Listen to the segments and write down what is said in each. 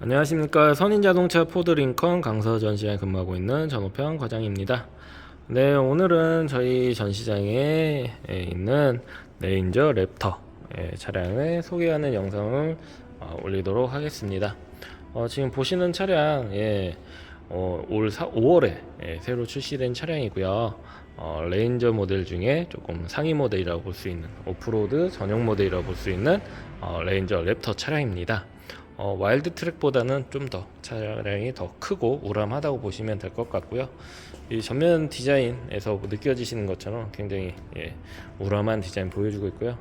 안녕하십니까 선인자동차 포드링컨 강서 전시장에 근무하고 있는 전호평 과장입니다. 네 오늘은 저희 전시장에 예, 있는 레인저 랩터 예, 차량을 소개하는 영상을 어, 올리도록 하겠습니다. 어, 지금 보시는 차량 예, 어, 올 4, 5월에 예, 새로 출시된 차량이고요. 어, 레인저 모델 중에 조금 상위 모델이라고 볼 수 있는 오프로드 전용 모델이라고 볼 수 있는 어, 레인저 랩터 차량입니다. 어, 와일드 트랙보다는 좀 더 차량이 더 크고 우람하다고 보시면 될 것 같고요. 이 전면 디자인에서 느껴지시는 것처럼 굉장히 예, 우람한 디자인 보여주고 있고요.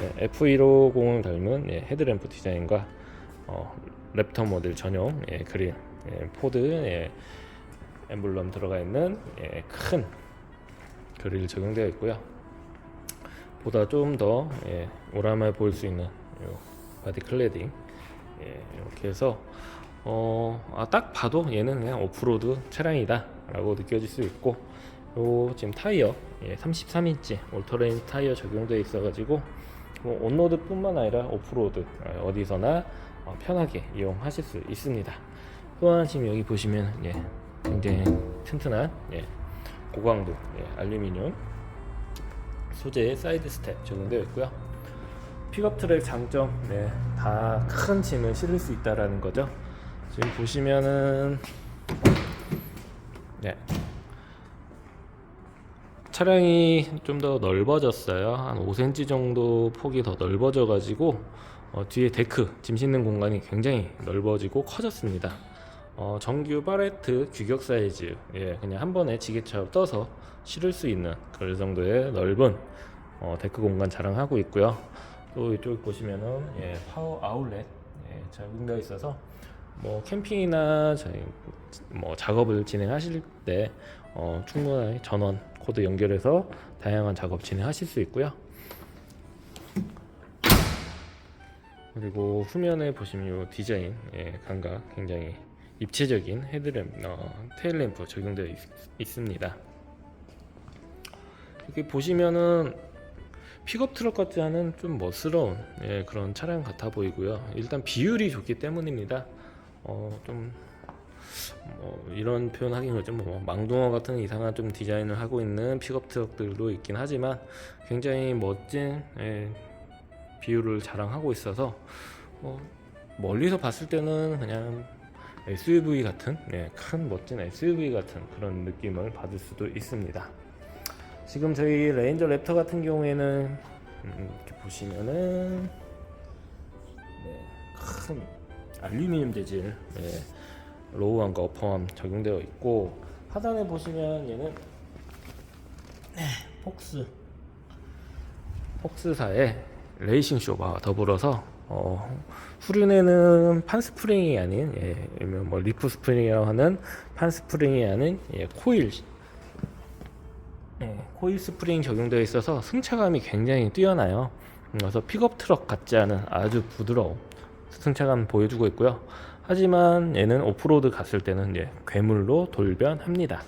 예, F150을 닮은 예, 헤드램프 디자인과 어, 랩터 모델 전용 예, 그릴 예, 포드 예, 엠블럼 들어가 있는 예, 큰 그릴 적용되어 있고요. 보다 좀더 예, 우람해 보일 수 있는 요 바디 클레딩 예, 이렇게 해서 어, 아, 딱 봐도 얘는 그냥 오프로드 차량이다 라고 느껴질 수 있고 요 지금 타이어 예, 33인치 올터레인 타이어 적용되어 있어 가지고 뭐 온로드 뿐만 아니라 오프로드 어, 어디서나 어, 편하게 이용하실 수 있습니다. 또한 지금 여기 보시면 예, 굉장히 튼튼한 예, 고강도 예, 알루미늄 소재의 사이드 스텝 적용되어 있고요. 픽업 트랙 장점, 네, 다 큰 짐을 실을 수 있다라는 거죠. 지금 보시면은, 네, 차량이 좀 더 넓어졌어요. 한 5cm 정도 폭이 더 넓어져 가지고 어, 뒤에 데크, 짐 싣는 공간이 굉장히 넓어지고 커졌습니다. 어, 정규 바레트 규격 사이즈, 예, 그냥 한 번에 지게차로 떠서 실을 수 있는 그런 정도의 넓은 어, 데크 공간 자랑하고 있고요. 또 이쪽 보시면은 예, 파워 아울렛 예, 적용되어 있어서 뭐 캠핑이나 저희 뭐 작업을 진행하실 때 어, 충분하게 전원 코드 연결해서 다양한 작업 진행하실 수 있고요. 그리고 후면에 보시면 이 디자인 예, 감각 굉장히 입체적인 헤드램 어, 테일램프 적용되어 있, 있습니다. 이렇게 보시면은 픽업 트럭 같지 않은 좀 멋스러운 예, 그런 차량 같아 보이고요. 일단 비율이 좋기 때문입니다. 어, 좀 뭐, 이런 표현 하긴 그렇죠. 뭐 망둥어 같은 이상한 좀 디자인을 하고 있는 픽업 트럭들도 있긴 하지만 굉장히 멋진 예, 비율을 자랑하고 있어서 뭐, 멀리서 봤을 때는 그냥 SUV 같은 예, 큰 멋진 SUV 같은 그런 느낌을 받을 수도 있습니다. 지금 저희 레인저 랩터 같은 경우에는 음, 이렇게 보시면은 네, 큰 알루미늄 재질 네, 로우함과 어퍼함 적용되어 있고 하단에 보시면 얘는 네, 폭스. 폭스사의 레이싱 쇼바 더불어서 어, 후륜에는 판 스프링이 아닌 예, 뭐 리프 스프링이라고 하는 판 스프링이 아닌 예, 코일 예, 코일 스프링 적용되어 있어서 승차감이 굉장히 뛰어나요. 그래서 픽업 트럭 같지 않은 아주 부드러운 승차감 보여주고 있고요. 하지만 얘는 오프로드 갔을 때는 예, 괴물로 돌변합니다.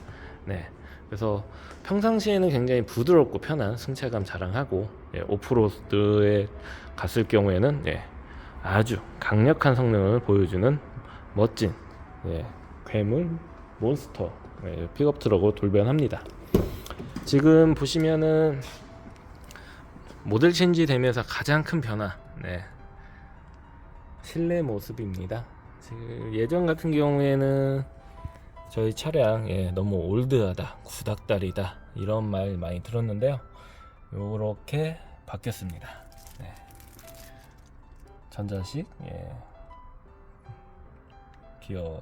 네, 그래서 평상시에는 굉장히 부드럽고 편한 승차감 자랑하고 예, 오프로드에 갔을 경우에는 예, 아주 강력한 성능을 보여주는 멋진 예, 괴물 몬스터 예, 픽업 트럭으로 돌변합니다. 지금 보시면은 모델 체인지 되면서 가장 큰 변화, 네. 실내 모습입니다. 지금 예전 같은 경우에는 저희 차량 예, 너무 올드하다, 구닥다리다 이런 말 많이 들었는데요. 요렇게 바뀌었습니다. 네. 전자식 예. 기어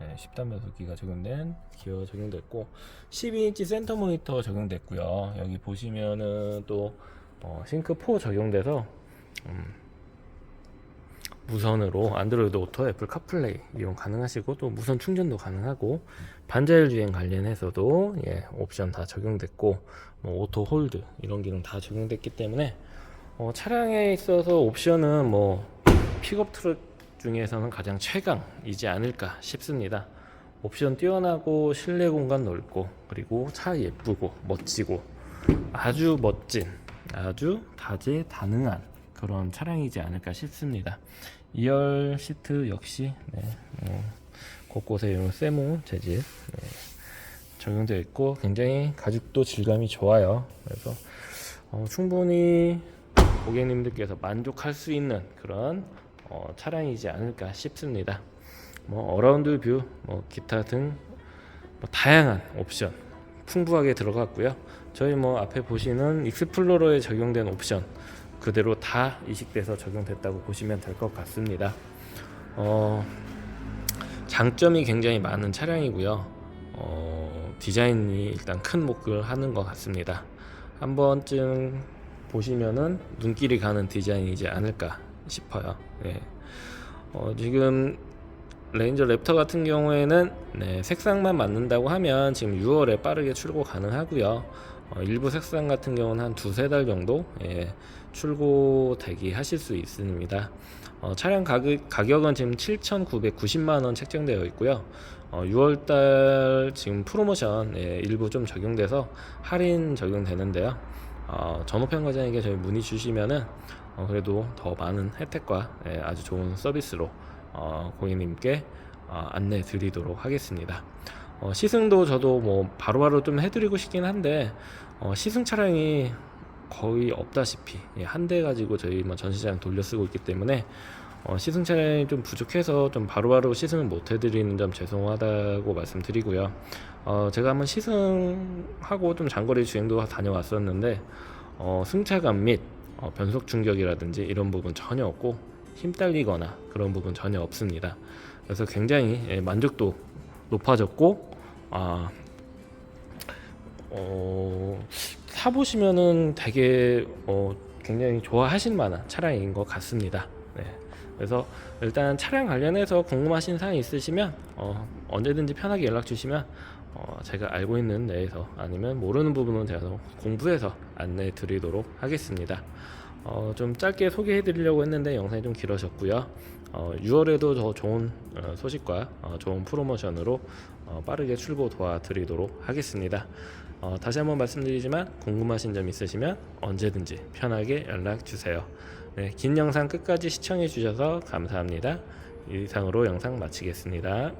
네, 10단 변속기가 적용된 기어 적용됐고 12인치 센터 모니터 적용됐고요. 여기 보시면은 또 어, 싱크 4 적용돼서 음, 무선으로 안드로이드 오토, 애플 카플레이 이용 가능하시고 또 무선 충전도 가능하고 반자율 주행 관련해서도 예, 옵션 다 적용됐고 뭐 오토 홀드 이런 기능 다 적용됐기 때문에 어, 차량에 있어서 옵션은 뭐 픽업 트럭 중에서는 가장 최강이지 않을까 싶습니다. 옵션 뛰어나고 실내 공간 넓고 그리고 차 예쁘고 멋지고 아주 멋진 아주 다재다능한 그런 차량이지 않을까 싶습니다. 2열 시트 역시 네, 어, 곳곳에 이런 세무 재질 네, 적용되어 있고 굉장히 가죽도 질감이 좋아요. 그래서 어, 충분히 고객님들께서 만족할 수 있는 그런 어, 차량이지 않을까 싶습니다. 뭐 어라운드 뷰, 뭐 기타 등 뭐 다양한 옵션 풍부하게 들어갔고요. 저희 뭐 앞에 보시는 익스플로러에 적용된 옵션 그대로 다 이식돼서 적용됐다고 보시면 될 것 같습니다. 어, 장점이 굉장히 많은 차량이고요. 어, 디자인이 일단 큰 목을 하는 것 같습니다. 한 번쯤 보시면은 눈길이 가는 디자인이지 않을까 싶어요. 네. 어, 지금 레인저 랩터 같은 경우에는 네, 색상만 맞는다고 하면 지금 6월에 빠르게 출고 가능하고요. 어, 일부 색상 같은 경우는 한 두세 달 정도 예, 출고 대기하실 수 있습니다. 어, 차량 가격, 가격은 지금 7,990만 원 책정되어 있고요. 어, 6월달 지금 프로모션 예, 일부 좀 적용돼서 할인 적용되는데요. 어, 전호평 과장에게 저희 문의 주시면은 어, 그래도 더 많은 혜택과 예, 아주 좋은 서비스로 어, 고객님께 어, 안내 드리도록 하겠습니다. 어, 시승도 저도 뭐 바로바로 좀 해드리고 싶긴 한데 어, 시승 차량이 거의 없다시피 예, 한대 가지고 저희 뭐 전시장 돌려 쓰고 있기 때문에 어, 시승 차량이 좀 부족해서 좀 바로바로 시승을 못 해드리는 점 죄송하다고 말씀드리고요. 어, 제가 한번 시승하고 좀 장거리 주행도 다녀왔었는데 어, 승차감 및 어, 변속 충격이라든지 이런 부분 전혀 없고 힘 딸리거나 그런 부분 전혀 없습니다. 그래서 굉장히 예, 만족도 높아졌고 아 어, 사보시면은 되게 어, 굉장히 좋아하실 만한 차량인 것 같습니다. 네. 그래서 일단 차량 관련해서 궁금하신 사항 있으시면 어, 언제든지 편하게 연락 주시면 어, 제가 알고 있는 내에서 아니면 모르는 부분은 제가 더 공부해서 안내 드리도록 하겠습니다. 어, 좀 짧게 소개해 드리려고 했는데 영상이 좀 길어졌고요. 어, 6월에도 더 좋은 어, 소식과 어, 좋은 프로모션으로 어, 빠르게 출고 도와드리도록 하겠습니다. 어, 다시 한번 말씀드리지만 궁금하신 점 있으시면 언제든지 편하게 연락 주세요. 네, 긴 영상 끝까지 시청해 주셔서 감사합니다. 이상으로 영상 마치겠습니다.